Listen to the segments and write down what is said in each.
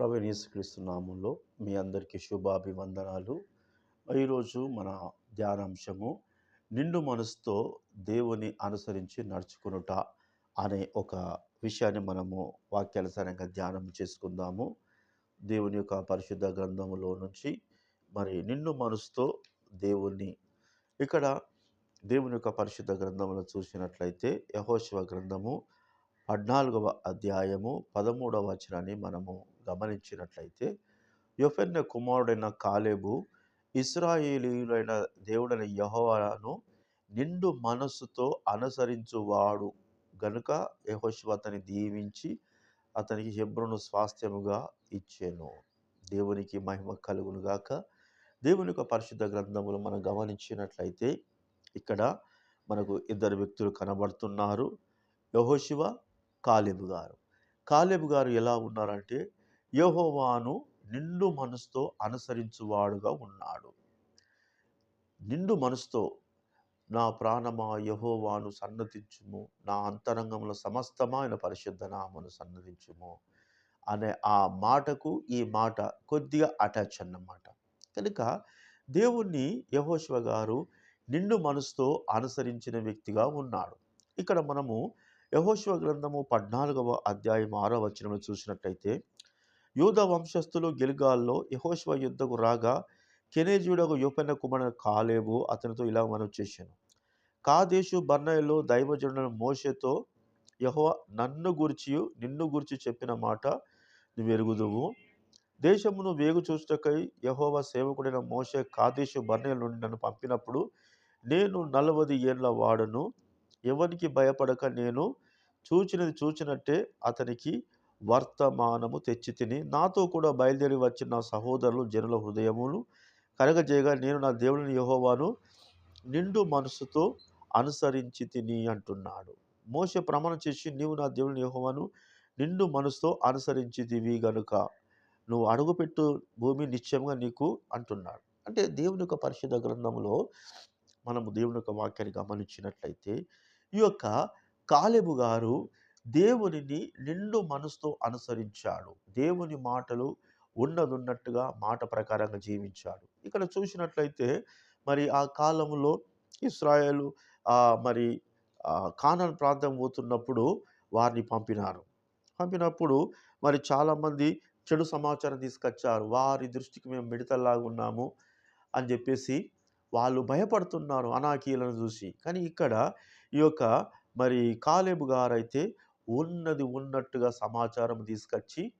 ప్రవేణీసుక్రీస్తు నామంలో మీ అందరికీ శుభాభివందనాలు. ఈరోజు మన ధ్యానాంశము నిండు మనసుతో దేవుని అనుసరించి నడుచుకునుట అనే ఒక విషయాన్ని మనము వాక్యానుసారంగా ధ్యానం చేసుకుందాము. దేవుని యొక్క పరిశుద్ధ గ్రంథములో నుంచి మరి నిండు మనసుతో దేవుణ్ణి ఇక్కడ దేవుని యొక్క పరిశుద్ధ గ్రంథంలో చూసినట్లయితే యహోశివ గ్రంథము పద్నాలుగవ అధ్యాయము పదమూడవ వచనాన్ని మనము గమనించినట్లయితే యొఫెన్న కుమారుడైన కాలేబు ఇస్రాయేలీయులైన దేవుడైన యహోవాను నిండు మనస్సుతో అనుసరించువాడు. గనుక యహోశివ అతని దీవించి అతనికి హెబ్రోను స్వాస్థ్యముగా ఇచ్చాను. దేవునికి మహిమ కలుగును గాక. దేవుని యొక్క పరిశుద్ధ గ్రంథములు మనం గమనించినట్లయితే ఇక్కడ మనకు ఇద్దరు వ్యక్తులు కనబడుతున్నారు. యహోశివ కాలేబు గారు. కాలేబు గారు ఎలా ఉన్నారంటే యహోవాను నిండు మనసుతో అనుసరించువాడుగా ఉన్నాడు. నిండు మనసుతో నా ప్రాణమా యహోవాను సన్నతించుము నా అంతరంగంలో సమస్తమైన పరిశుద్ధ నామను సన్నతించుము అనే ఆ మాటకు ఈ మాట కొద్దిగా అటాచ్ అన్నమాట. కనుక దేవుణ్ణి యహోశివ గారు నిండు మనసుతో అనుసరించిన వ్యక్తిగా ఉన్నాడు. ఇక్కడ మనము యహోశివ గ్రంథము పద్నాలుగవ అధ్యాయం ఆరో వచనంలో చూసినట్టయితే యూద వంశస్థులు గిల్గాల్లో యహోశివ యుద్ధకు రాగా కెనేజుడకు యోపెన్న కుమారుడు కాలేబు అతనితో ఇలా మనం చేశాను. కాదేశు బర్నయలో దైవజనుడు మోషతో యహో నన్ను గురించి నిన్ను గురించి చెప్పిన మాట నువ్వు ఎరుగుదువు దేశమును వేగు చూచుటకై యహోవ సేవకుడైన మోషే కాదేశు బర్నయల నుండి నన్ను పంపినప్పుడు నేను నలవది ఏళ్ళ వాడను. ఎవరికి భయపడక నేను చూచినది చూచినట్టే అతనికి వర్తమానము తెచ్చి తిని నాతో కూడా బయలుదేరి వచ్చిన నా సహోదరులు జనుల హృదయములు కరగజేయగా నేను నా దేవుని యహోవాను నిండు మనసుతో అనుసరించి తిని అంటున్నాడు. మోస ప్రమాణం చేసి నీవు నా దేవుని యహోవాను నిండు మనసుతో అనుసరించితివి గనుక నువ్వు అడుగుపెట్టు భూమి నిశ్చయంగా నీకు అంటున్నాడు. అంటే దేవుని యొక్క పరిశుద్ధ గ్రంథంలో మనము దేవుని యొక్క వాక్యాన్ని గమనించినట్లయితే ఈ యొక్క కాలేబు గారు దేవునిని నిండు మనసుతో అనుసరించాడు. దేవుని మాటలు ఉన్నదున్నట్టుగా మాట ప్రకారంగా జీవించాడు. ఇక్కడ చూసినట్లయితే మరి ఆ కాలంలో ఇస్రాయేలు మరి కానన్ ప్రాంతం పోతున్నప్పుడు వారిని పంపినారు. పంపినప్పుడు మరి చాలామంది చెడు సమాచారం తీసుకొచ్చారు. వారి దృష్టికి మేము మిడతల్లాగా ఉన్నాము అని చెప్పేసి వాళ్ళు భయపడుతున్నారు అనాకీలను చూసి. కానీ ఇక్కడ ఈ యొక్క మరి కాలేబు గారైతే ఉన్నది ఉన్నట్టుగా సమాచారం తీసుకొచ్చి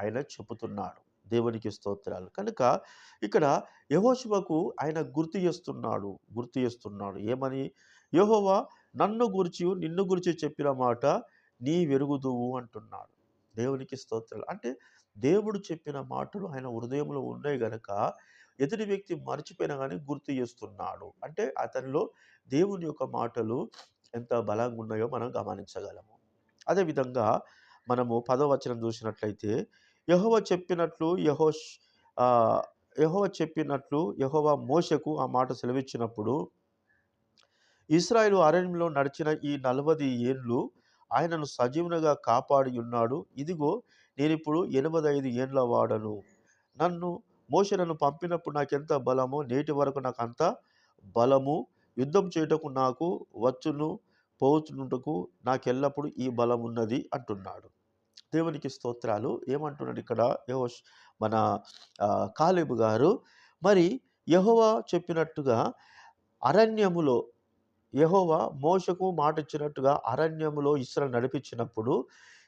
ఆయన చెబుతున్నాడు. దేవునికి స్తోత్రాలు. కనుక ఇక్కడ యహోశివకు ఆయన గుర్తు చేస్తున్నాడు గుర్తు చేస్తున్నాడు. ఏమని? యహోవా నన్ను గురించి నిన్ను గురించి చెప్పిన మాట నీ వెరుగుదువు అంటున్నాడు. దేవునికి స్తోత్రాలు. అంటే దేవుడు చెప్పిన మాటలు ఆయన హృదయంలో ఉన్నాయి గనక ఎదుటి వ్యక్తి మర్చిపోయినా కానీ గుర్తు చేస్తున్నాడు. అంటే అతనిలో దేవుని యొక్క మాటలు ఎంత బలంగా ఉన్నాయో మనం గమనించగలము. అదేవిధంగా మనము పదవచనం చూసినట్లయితే యహోవ చెప్పినట్లు యహోష్ యహోవ చెప్పినట్లు యహోవ మోషకు ఆ మాట సెలవిచ్చినప్పుడు ఇస్రాయిల్ అరణ్యంలో నడిచిన ఈ నలభై ఏండ్లు ఆయనను సజీవునిగా కాపాడి ఉన్నాడు ఇదిగో నేను ఇప్పుడు ఎనభై ఐదు ఏండ్ల వాడను. నన్ను మోష నన్ను పంపినప్పుడు నాకెంత బలమో నేటి వరకు నాకు అంత బలము యుద్ధం చేయుటకు నాకు వచ్చును. పోతున్నటకు నాకెల్లప్పుడు ఈ బలం ఉన్నది అంటున్నాడు. దేవునికి స్తోత్రాలు. ఏమంటున్నాడు ఇక్కడ యహోష్ మన కాలేబు గారు? మరి యహోవా చెప్పినట్టుగా అరణ్యములో యహోవా మోసకు మాట ఇచ్చినట్టుగా అరణ్యములో ఇస్రా నడిపించినప్పుడు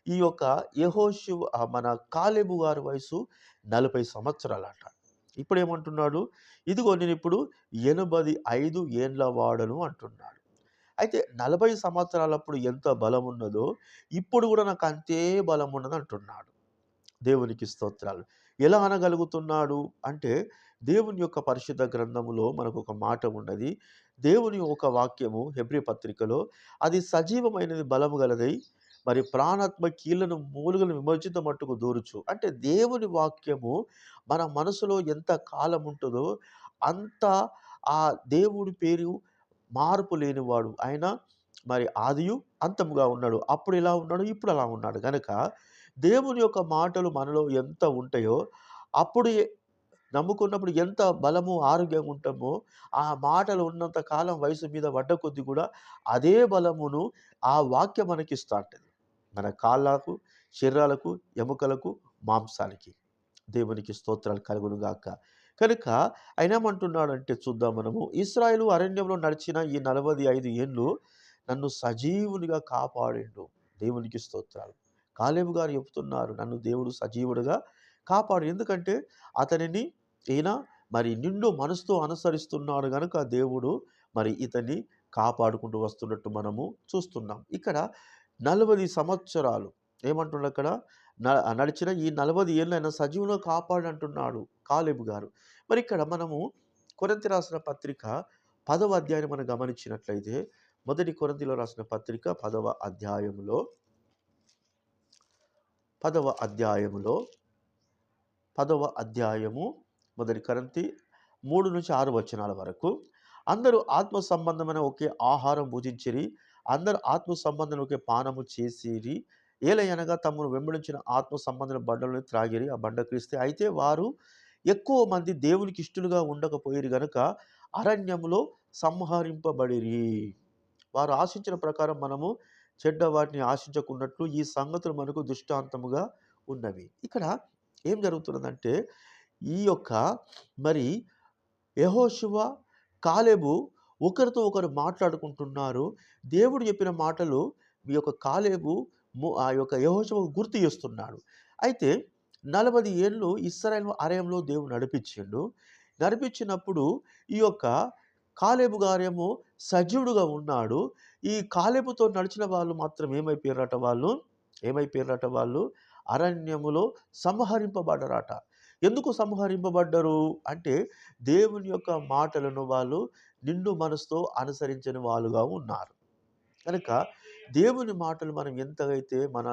ఈ యొక్క యహోశివ మన కాలేబు గారి వయసు నలభై సంవత్సరాలట. ఇప్పుడు ఏమంటున్నాడు ఇదిగో నేను ఇప్పుడు ఎనభై ఐదు ఏండ్ల వాడను అంటున్నాడు. అయితే నలభై సంవత్సరాలప్పుడు ఎంత బలం ఉన్నదో ఇప్పుడు కూడా నాకు అంతే బలం ఉన్నది అంటున్నాడు దేవునికి స్తోత్రాలు. ఎలా అనగలుగుతున్నాడు? అంటే దేవుని యొక్క పరిశుద్ధ గ్రంథములో మనకు ఒక మాట ఉన్నది దేవుని ఒక వాక్యము హెబ్రి పత్రికలో అది సజీవమైనది బలము గలదై మరి ప్రాణాత్మ కీళ్ళను మూలుగలు విమర్శిత మట్టుకు దూరుచు. అంటే దేవుని వాక్యము మన మనసులో ఎంత కాలం ఉంటుందో అంత ఆ దేవుడి పేరు మార్పు లేనివాడు ఆయన మరి ఆదియు అంతముగా ఉన్నాడు అప్పుడు ఎలా ఉన్నాడు ఇప్పుడు అలా ఉన్నాడు కనుక దేవుని యొక్క మాటలు మనలో ఎంత ఉంటాయో అప్పుడు నమ్ముకున్నప్పుడు ఎంత బలము, ఆరోగ్యంగా ఉంటామో, ఆ మాటలు ఉన్నంత కాలం వయసు మీద పడ్డ కొద్ది కూడా అదే బలమును ఆ వాక్యం మనకిస్తా ఉంటది. మన కాళ్ళకు, శరీరాలకు, ఎముకలకు, మాంసానికి. దేవునికి స్తోత్రాలు కలుగును గాక. కనుక ఆయనేమంటున్నాడంటే చూద్దాం మనము. ఇశ్రాయేలు అరణ్యంలో నడిచిన ఈ నలభది ఐదు ఏళ్ళు నన్ను సజీవునిగా కాపాడిండు. దేవునికి స్తోత్రాలు. కాలేబు గారు చెప్తున్నారు. నన్ను దేవుడు సజీవుడిగా కాపాడు. ఎందుకంటే అతనిని ఈయన మరి నిండు మనసుతో అనుసరిస్తున్నాడు కనుక దేవుడు మరి ఇతన్ని కాపాడుకుంటూ వస్తున్నట్టు మనము చూస్తున్నాం. ఇక్కడ 40 సంవత్సరాలు ఏమంటుండు అక్కడ నడిచిన ఈ 40 ఏళ్ళు ఆయన కాపాడంటున్నాడు కాలేబు గారు. మరి ఇక్కడ మనము కొరంతి రాసిన పత్రిక పదవ అధ్యాయం మనం గమనించినట్లయితే మొదటి కొరంతిలో రాసిన పత్రిక పదవ అధ్యాయములో పదవ అధ్యాయములో పదవ అధ్యాయము మొదటి కరంతి మూడు నుంచి ఆరు వచనాల వరకు అందరూ ఆత్మ సంబంధమైన ఒకే ఆహారం భుజించిరి. అందరూ ఆత్మ సంబంధం ఒకే పానము చేసిరి. ఏలయనగా తమను వెంబడించిన ఆత్మ సంబంధమైన బండలను త్రాగిరి. ఆ బండ క్రీస్తే. అయితే వారు ఎక్కువ మంది దేవునికి ఇష్టలుగా ఉండకపోయిరు గనుక అరణ్యములో సంహరింపబడిరి. వారు ఆశించిన ప్రకారం మనము చెడ్డ వాటిని ఆశించకున్నట్లు ఈ సంగతులు మనకు దృష్టాంతముగా ఉన్నవి. ఇక్కడ ఏం జరుగుతున్నదంటే ఈ యొక్క మరి యహోశివ కాలేబు ఒకరితో ఒకరు మాట్లాడుకుంటున్నారు. దేవుడు చెప్పిన మాటలు మీ యొక్క కాలేబు ఆ యొక్క యెహోషువకు గుర్తు చేస్తున్నాడు. అయితే 40 ఏళ్ళు ఇస్రాయల్ ఆలయంలో దేవుడు నడిపించిండు. నడిపించినప్పుడు ఈ యొక్క కాలేబు గారేమో సజీవుడుగా ఉన్నాడు. ఈ కాలేబుతో నడిచిన వాళ్ళు మాత్రం ఏమైపోయారట వాళ్ళు? ఏమైపోయారట వాళ్ళు? అరణ్యములో సంహరింపబడ్డరట ఎందుకు సంహరింపబడ్డరు అంటే దేవుని యొక్క మాటలను వాళ్ళు నిండు మనసుతో అనుసరించని వాళ్ళుగా ఉన్నారు. కనుక దేవుని మాటలు మనం ఎంతగైతే మన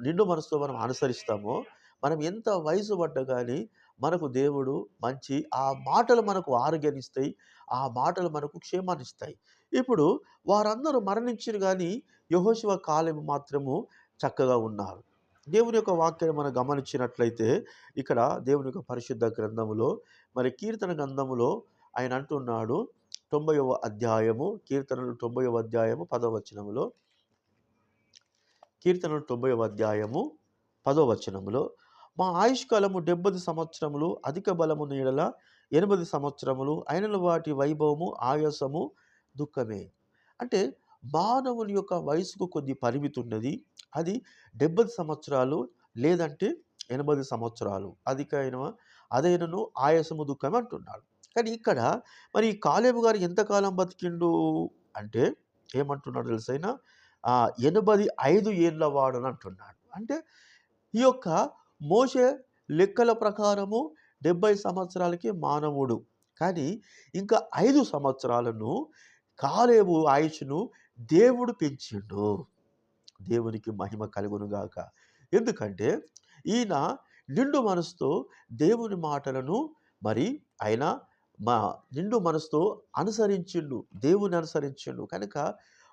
నిండు మనసుతో మనం అనుసరిస్తామో, మనం ఎంత వయసు పడ్డా కానీ మనకు దేవుడు మంచి ఆ మాటలు మనకు ఆరోగ్యాన్నిస్తాయి. ఆ మాటలు మనకు క్షేమాన్నిస్తాయి. ఇప్పుడు వారందరూ మరణించిన కానీ యహోశివ కాలం మాత్రము చక్కగా ఉన్నారు. దేవుని యొక్క వాక్యాన్ని మనం గమనించినట్లయితే ఇక్కడ దేవుని యొక్క పరిశుద్ధ గ్రంథములో మరి కీర్తన గ్రంథములో ఆయన అంటున్నాడు 90వ అధ్యాయము కీర్తనలు 90వ అధ్యాయము పదవచనములో కీర్తనలు 90వ అధ్యాయము పదవచనములో మా ఆయుష్కాలము 70 సంవత్సరములు అధిక బలము నీడల 80 సంవత్సరములు అయిన వాటి వైభవము, ఆయాసము, దుఃఖమే. అంటే మానవుని యొక్క వయసుకు కొద్ది పరిమితి ఉన్నది. అది 70 సంవత్సరాలు లేదంటే 80 సంవత్సరాలు. అధికైన అదైనను ఆయాసము, దుఃఖమే అంటున్నాడు. కానీ ఇక్కడ మరి కాలేబు గారు ఎంతకాలం బతికిండు అంటే ఏమంటున్నాడో తెలుసా ఆయన? ఆహ్, 85 ఏండ్ల వాడని అంటున్నాడు. అంటే ఈ యొక్క మోసే లెక్కల ప్రకారము డెబ్బై సంవత్సరాలకి మానవుడు. కానీ ఇంకా ఐదు సంవత్సరాలను కాలేబు ఆయుష్‌ను దేవుడు పెంచిండు. దేవునికి మహిమ కలుగును గాక. ఎందుకంటే ఈయన నిండు మనసుతో దేవుని మాటలను మరి ఆయన మా నిండు మనసుతో అనుసరించిండు. దేవుని అనుసరించిండు. కనుక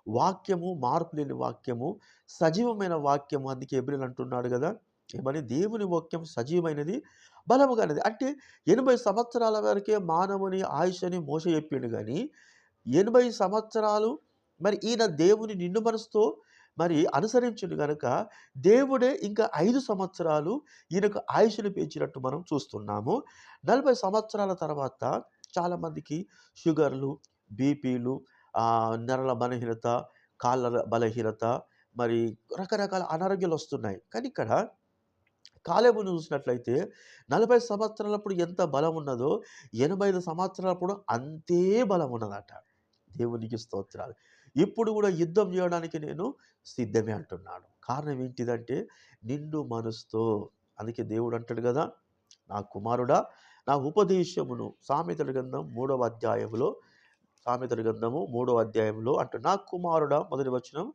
వాక్యము మార్పు లేని వాక్యము, సజీవమైన వాక్యము అందుకే ఎబ్రిల్ అంటున్నాడు కదా ఏమని? దేవుని వాక్యం సజీవమైనది, బలము అంటే 80 సంవత్సరాల వరకే మానవుని ఆయుషని మోస చెప్పిండు కానీ ఎనభై సంవత్సరాలు మరి ఈయన దేవుని నిండు మనసుతో మరి అనుసరించిండు కనుక దేవుడే ఇంకా ఐదు సంవత్సరాలు ఈయనకు ఆయుష్‌ని పెంచినట్టు మనం చూస్తున్నాము. 40 సంవత్సరాల తర్వాత చాలామందికి షుగర్‌లు, బీపీలు, ఆహ్, బలహీనత, కాళ్ళ బలహీనత మరి రకరకాల అనారోగ్యాలు వస్తున్నాయి కానీ ఇక్కడ కాలేబును చూసినట్లయితే 40 సంవత్సరాలప్పుడు ఎంత బలం ఉన్నదో 85 సంవత్సరాలప్పుడు అంతే బలం ఉన్నదట. దేవునికి స్తోత్రాలు. ఇప్పుడు కూడా యుద్ధం చేయడానికి నేను సిద్ధమే అంటున్నాను కారణం ఏంటిదంటే నిండు మనసుతో. అందుకే దేవుడు అంటాడు కదా నా కుమారుడా నా ఉపదేశమును సామెతల గ్రంథం మూడవ అధ్యాయంలో సామెతల గ్రంథము మూడవ అధ్యాయంలో అంటే నా కుమారుడ మొదటి వచనం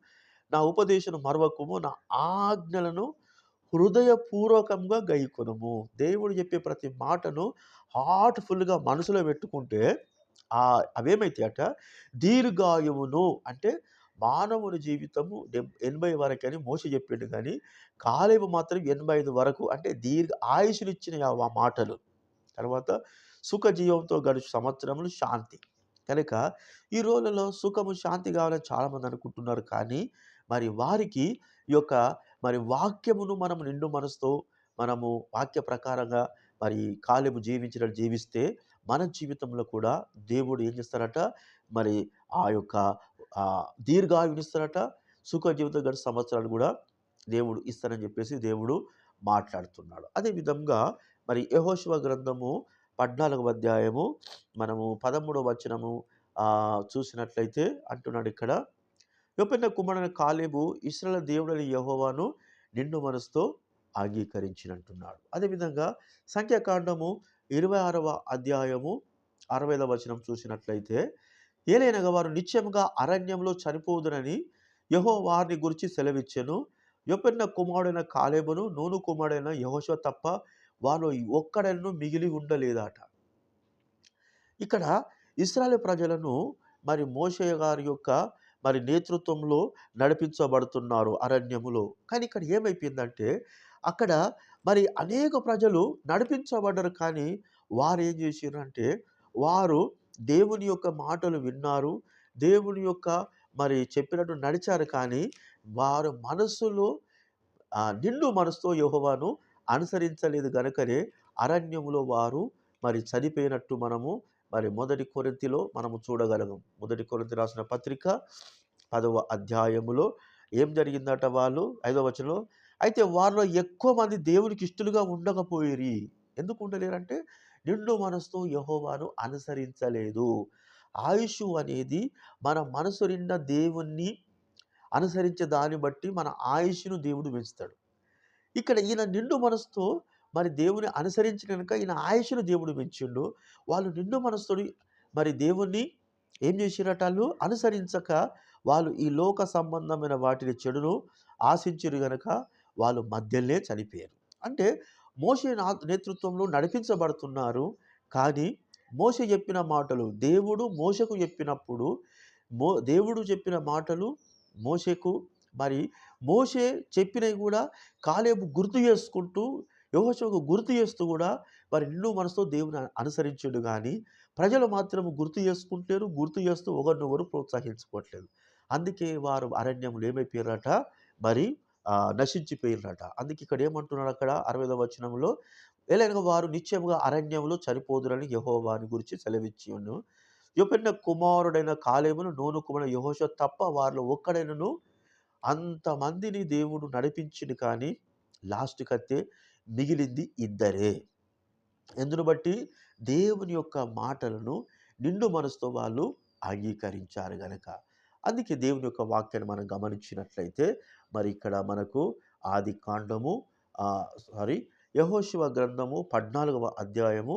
నా ఉపదేశం మరవకుము నా ఆజ్ఞలను హృదయపూర్వకంగా గైకొనము. దేవుడు చెప్పే ప్రతి మాటను హార్ట్‌ఫుల్‌గా మనసులో పెట్టుకుంటే అవేమైతే అవేమైతాయట? దీర్ఘాయువును. అంటే మానవుని జీవితము ఎనభై ఎనభై వరకని మోస చెప్పిండు కానీ కాలేబు మాత్రం ఎనభై ఐదు వరకు అంటే దీర్ఘ ఆయుషునిచ్చిన ఆ మాటలు. తర్వాత సుఖజీవంతో గడుచు సంవత్సరములు శాంతి. కనుక ఈ రోజులలో సుఖము శాంతి కావాలని చాలామంది అనుకుంటున్నారు కానీ మరి వారికి ఈ యొక్క మరి వాక్యమును మనం నిండు మనసుతో మనము వాక్య ప్రకారంగా మరి కాలము జీవించినట్టు జీవిస్తే మన జీవితంలో కూడా దేవుడు ఏం చేస్తారట? మరి ఆ యొక్క దీర్ఘాయునిస్తారట సుఖ జీవితం గడిచిన సంవత్సరాలు కూడా దేవుడు ఇస్తారని చెప్పేసి దేవుడు మాట్లాడుతున్నాడు. అదే విధంగా మరి యహోశివ గ్రంథము పద్నాలుగవ అధ్యాయము మనము పదమూడవ వచనము చూసినట్లయితే అంటున్నాడు ఇక్కడ యొప్పన్న కుమారుని కాలేబు ఇస్రాల దేవుడని యహోవాను నిండు మనసుతో అంగీకరించినట్టున్నాడు. అదేవిధంగా సంఖ్యాకాండము ఇరవై ఆరవ అధ్యాయము అరవై వచనం చూసినట్లయితే ఏలైనగా వారు నిత్యముగా అరణ్యంలో చనిపోదునని యహో వారిని గురించి సెలవిచ్చెను. యొపెన్న కుమారుడైన కాలేబును నూను కుమారుడైన యహోశవ తప్ప వారు ఒక్కడను మిగిలి ఉండలేదట. ఇక్కడ ఇస్రాయల్ ప్రజలను మరి మోషే గారి యొక్క మరి నేతృత్వంలో నడిపించబడుతున్నారు అరణ్యములో. కానీ ఇక్కడ ఏమైపోయిందంటే అక్కడ మరి అనేక ప్రజలు నడిపించబడ్డారు కానీ వారు ఏం చేసారు అంటే వారు దేవుని యొక్క మాటలు విన్నారు దేవుని యొక్క మరి చెప్పినట్టు నడిచారు కానీ వారు మనస్సులో నిండు మనసుతో యోహవాను అనుసరించలేదు గనుకనే అరణ్యములో వారు మరి చనిపోయినట్టు మనము మరి మొదటి కొరింతిలో మనము చూడగలము మొదటి కొరింతి రాసిన పత్రిక పదవ అధ్యాయములో ఏం జరిగిందట వాళ్ళు? ఐదవ వచనంలో అయితే వారిలో ఎక్కువ మంది దేవునికి ఇష్టలుగా ఉండకపోయిరి. ఎందుకు ఉండలేరంటే నిండు మనసుతో యహోవాను అనుసరించలేదు. ఆయుష్ అనేది మన మనసు నిండా దేవుణ్ణి అనుసరించే దాన్ని బట్టి మన ఆయుష్ను దేవుడు పెంచుతాడు. ఇక్కడ ఈయన నిండు మనసుతో మరి దేవుని అనుసరించి కనుక ఈయన ఆయుషును దేవుడు పెంచిండు. వాళ్ళు నిండు మనసుతో మరి దేవుణ్ణి ఏం చేసిరట వాళ్ళు? అనుసరించక వాళ్ళు ఈ లోక సంబంధమైన వాటిని చెడును ఆశించరు గనక వాళ్ళు మధ్యలోనే చనిపోయారు. అంటే మోసే నా- నేతృత్వంలో నడిపించబడుతున్నారు. కానీ మోస చెప్పిన మాటలు దేవుడు మోషకు చెప్పినప్పుడు మో దేవుడు చెప్పిన మాటలు మోసకు మరి మోషే చెప్పినవి కూడా కాలేబు గుర్తు చేసుకుంటూ యెహోషువకు గుర్తు చేస్తూ కూడా మరి నిన్ను మనసుతో దేవుని అనుసరించాడు కానీ ప్రజలు మాత్రం గుర్తు చేసుకుంటారు గుర్తు చేస్తూ ఒకరినొకరు ప్రోత్సహించుకోవట్లేదు. అందుకే వారు అరణ్యములు ఏమైపోయారట మరి నశించిపోయినట అందుకే ఇక్కడ ఏమంటున్నాడు అక్కడ? అరవై వచనంలో ఎలాగ వారు నిత్యముగా అరణ్యంలో చనిపోదురని యహోవాని గురించి సెలవిచ్చి ఉన్నాను యొపెన్న కుమారుడైన కాలేమును నూనె కుమారుడు యహోష తప్ప వారిలో ఒక్కడైనను అంతమందిని దేవుడు నడిపించింది కానీ లాస్ట్ కత్తే మిగిలింది ఇద్దరే. ఎందును బట్టి దేవుని యొక్క మాటలను నిండు మనసుతో వాళ్ళు అంగీకరించారు గనక. అందుకే దేవుని యొక్క వాక్యాన్ని మనం గమనించినట్లయితే మరి ఇక్కడ మనకు ఆది కాండము సారీ యహోశివ గ్రంథము పద్నాలుగవ అధ్యాయము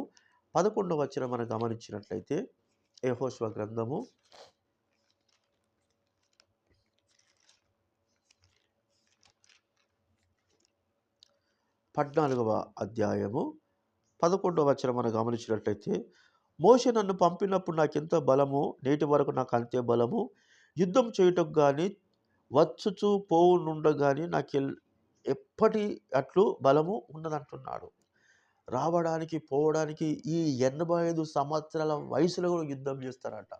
పదకొండవ వచ్చిన మనం గమనించినట్లయితే యహోశివ గ్రంథము పద్నాలుగవ అధ్యాయము పదకొండవ వచ్చరం మనం గమనించినట్లయితే మోషే నన్ను పంపినప్పుడు నాకెంత బలము? నేటి వరకు నాకు అంతే బలము. యుద్ధం చేయటం కానీ వచ్చుచు పోవునుండ కానీ నాకు ఎప్పటి అట్లు బలము ఉన్నదంటున్నాడు. రావడానికి పోవడానికి ఈ ఎనభై ఐదు సంవత్సరాల వయసులో కూడా యుద్ధం చేస్తారట.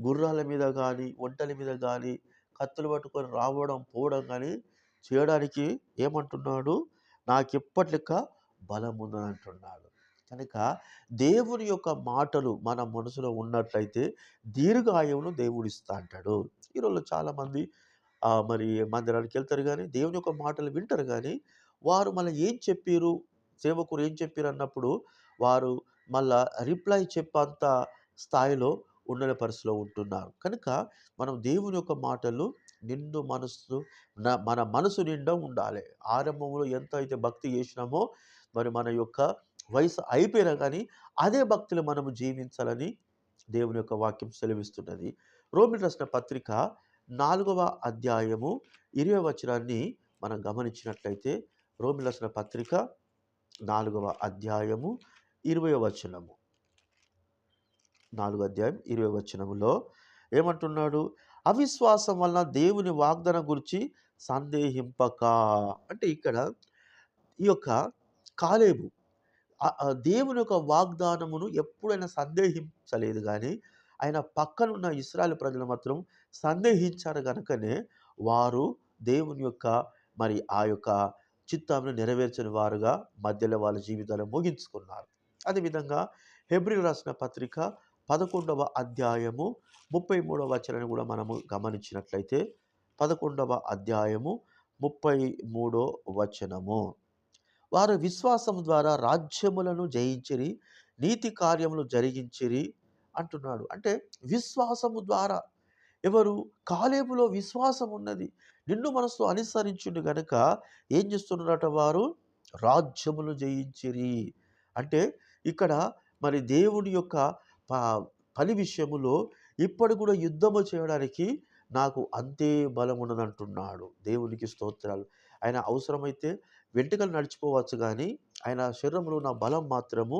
గుర్రాల మీద కానీ ఒంటల మీద కానీ కత్తులు పట్టుకొని రావడం పోవడం కానీ చేయడానికి ఏమంటున్నాడు? నాకు ఎప్పటి బలముందని బలం అంటున్నాడు కనుక దేవుని యొక్క మాటలు మన మనసులో ఉన్నట్లయితే దీర్ఘాయువును దేవుడు ఇస్తా అంటాడు ఈరోజు చాలామంది మరి మందిరానికి వెళ్తారు కానీ దేవుని యొక్క మాటలు వింటారు కానీ వారు మళ్ళీ ఏం చెప్పారు సేవకులు ఏం చెప్పారు అన్నప్పుడు వారు మళ్ళా రిప్లై చెప్పేంత స్థాయిలో ఉండని పరిస్థితిలో ఉంటున్నారు. కనుక మనం దేవుని యొక్క మాటలు నిండు మనస్సు మన మనసు నిండా ఉండాలి. ఆరంభంలో ఎంత అయితే భక్తి చేసినామో మరి మన యొక్క వయసు అయిపోయినా కానీ అదే భక్తులు మనము జీవించాలని దేవుని యొక్క వాక్యం సెలవిస్తున్నది. రోమిల్ రాసిన పత్రిక నాలుగవ అధ్యాయము ఇరవై వచనాన్ని మనం గమనించినట్లయితే రోమిల్ రాసిన పత్రిక నాలుగవ అధ్యాయము ఇరవై వచనము. నాలుగో అధ్యాయం ఇరవై వచనములో ఏమంటున్నాడు? అవిశ్వాసం వలన దేవుని వాగ్దానం గురించి సందేహింపక. అంటే ఇక్కడ ఈ యొక్క కాలేబు దేవుని యొక్క వాగ్దానమును ఎప్పుడైనా సందేహించలేదు కానీ ఆయన పక్కనున్న ఇస్రాయల్ ప్రజలు మాత్రం సందేహించారు కనుకనే వారు దేవుని యొక్క మరి ఆ యొక్క చిత్తాన్ని నెరవేర్చని వారుగా మధ్యలో వాళ్ళ జీవితాలు ముగించుకున్నారు. అదేవిధంగా హెబ్రి రాసిన పత్రిక పదకొండవ అధ్యాయము ముప్పై మూడవ వచనాన్ని కూడా మనము గమనించినట్లయితే పదకొండవ అధ్యాయము ముప్పై మూడో వచనము. వారు విశ్వాసం ద్వారా రాజ్యములను జయించిరి నీతి కార్యములు జరిగించిరి అంటున్నాడు. అంటే విశ్వాసము ద్వారా. ఎవరు? కాలేబులో విశ్వాసం ఉన్నది. నిన్ను మనసు అనుసరించుండు గనుక ఏం చేస్తున్నారట వారు? రాజ్యములు జయించిరి. అంటే ఇక్కడ మరి దేవుని యొక్క పని విషయములో ఇప్పటి కూడా యుద్ధము చేయడానికి నాకు అంతే బలం ఉన్నదంటున్నాడు దేవునికి స్తోత్రాలు. ఆయన అవసరమైతే వెంటకలు నడిచిపోవచ్చు కానీ ఆయన శరీరంలో ఉన్న బలం మాత్రము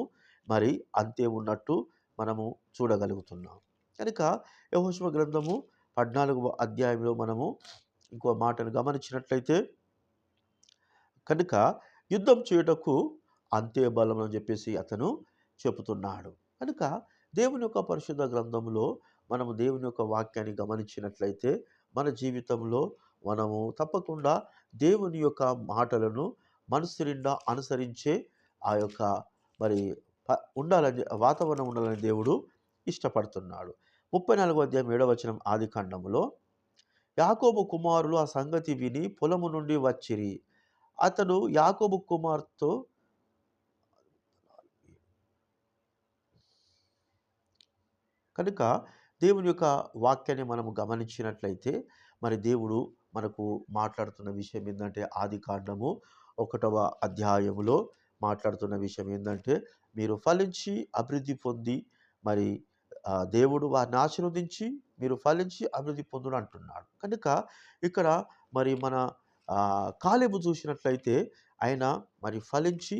మరి అంతే ఉన్నట్టు మనము చూడగలుగుతున్నాం. కనుక యహోశివ గ్రంథము పద్నాలుగవ అధ్యాయంలో మనము ఇంకో మాటను గమనించినట్లయితే కనుక యుద్ధం చేయుటకు అంతే బలం అని చెప్పేసి అతను చెబుతున్నాడు. కనుక దేవుని యొక్క పరిశుద్ధ గ్రంథంలో మనము దేవుని యొక్క వాక్యాన్ని గమనించినట్లయితే మన జీవితంలో మనము తప్పకుండా దేవుని యొక్క మాటలను మనసు నిండా అనుసరించే ఆ యొక్క మరి ప- ఉండాలని వాతావరణం ఉండాలని దేవుడు ఇష్టపడుతున్నాడు. ముప్పై నాలుగో అధ్యాయం ఏడవచనం ఆది కాండములో యాకోబు కుమారులు ఆ సంగతి విని పొలము నుండి వచ్చిరి. అతడు యాకోబు కుమార్తో కనుక దేవుని యొక్క వాక్యాన్ని మనము గమనించినట్లయితే మరి దేవుడు మనకు మాట్లాడుతున్న విషయం ఏంటంటే ఆది కాండము ఒకటవ అధ్యాయములో మాట్లాడుతున్న విషయం ఏంటంటే మీరు ఫలించి అభివృద్ధి పొంది మరి దేవుడు వారిని ఆశీర్వదించి మీరు ఫలించి అభివృద్ధి పొందుడు అంటున్నాడు. కనుక ఇక్కడ మరి మన కాలేబు చూసినట్లయితే ఆయన మరి ఫలించి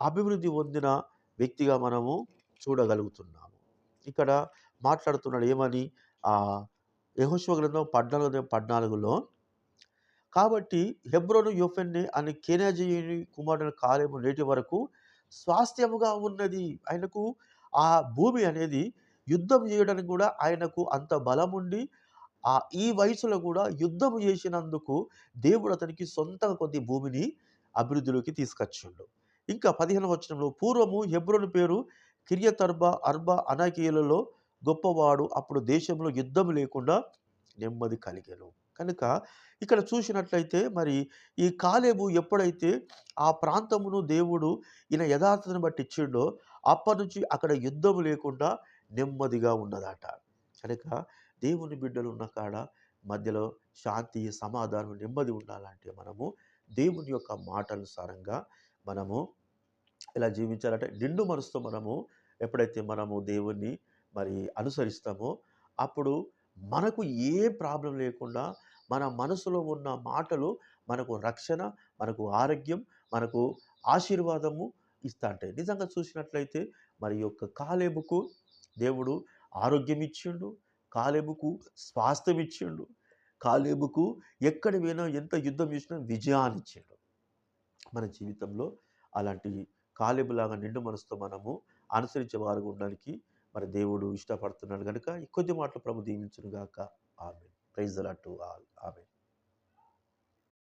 అభివృద్ధి పొందిన వ్యక్తిగా మనము చూడగలుగుతున్నాము. ఇక్కడ మాట్లాడుతున్నాడు ఏమని? ఆ యెహోషువ గ్రంథం పద్నాలుగు పద్నాలుగులో కాబట్టి హెబ్రోను యోఫెన్ని అని కేనాజీయుని కుమారుడు కాలేము నేటి వరకు స్వాస్థ్యముగా ఉన్నది. ఆయనకు ఆ భూమి అనేది యుద్ధం చేయడానికి కూడా ఆయనకు అంత బలం ఉండి ఆ ఈ వయసులో కూడా యుద్ధం చేసినందుకు దేవుడు అతనికి సొంతంగా కొద్ది భూమిని అభివృద్ధిలోకి తీసుకొచ్చిండు. ఇంకా పదిహేను వచనంలో పూర్వము హెబ్రోను పేరు కిరియతర్బ అర్బ అనాకీయులలో గొప్పవాడు అప్పుడు దేశంలో యుద్ధం లేకుండా నెమ్మది కలిగెను. కనుక ఇక్కడ చూసినట్లయితే మరి ఈ కాలేబు ఎప్పుడైతే ఆ ప్రాంతమును దేవుడు ఈయన యథార్థతను బట్టి ఇచ్చిండో అప్పటి నుంచి అక్కడ యుద్ధం లేకుండా నెమ్మదిగా ఉన్నదట. కనుక దేవుని బిడ్డలు ఉన్న కాడ మధ్యలో శాంతి సమాధానం నెమ్మది ఉండాలంటే మనము దేవుని యొక్క మాటనుసారంగా మనము ఇలా జీవించాలంటే నిండు మనసుతో మనము ఎప్పుడైతే మనము దేవుణ్ణి మరి అనుసరిస్తామో అప్పుడు మనకు ఏ ప్రాబ్లం లేకుండా మన మనసులో ఉన్న మాటలు మనకు రక్షణ మనకు ఆరోగ్యం మనకు ఆశీర్వాదము ఇస్తా ఉంటాయి నిజంగా చూసినట్లయితే మరి యొక్క కాలేబుకు దేవుడు ఆరోగ్యం ఇచ్చిండు కాలేబుకు స్వాస్థ్యం ఇచ్చిండు కాలేబుకు ఎక్కడ పోయినా ఎంత యుద్ధం చేసినా విజయాన్ని ఇచ్చిండు. మన జీవితంలో అలాంటి కాలేబులాగా నిండు మనసుతో మనము అనుసరించే వారు ఉండడానికి మరి దేవుడు ఇష్టపడుతున్నాడు కనుక ఈ కొద్ది మాటలు ప్రభు దీవించును గాక ఆమె ప్రైజ్ అలాట్ ఆల్. ఆమె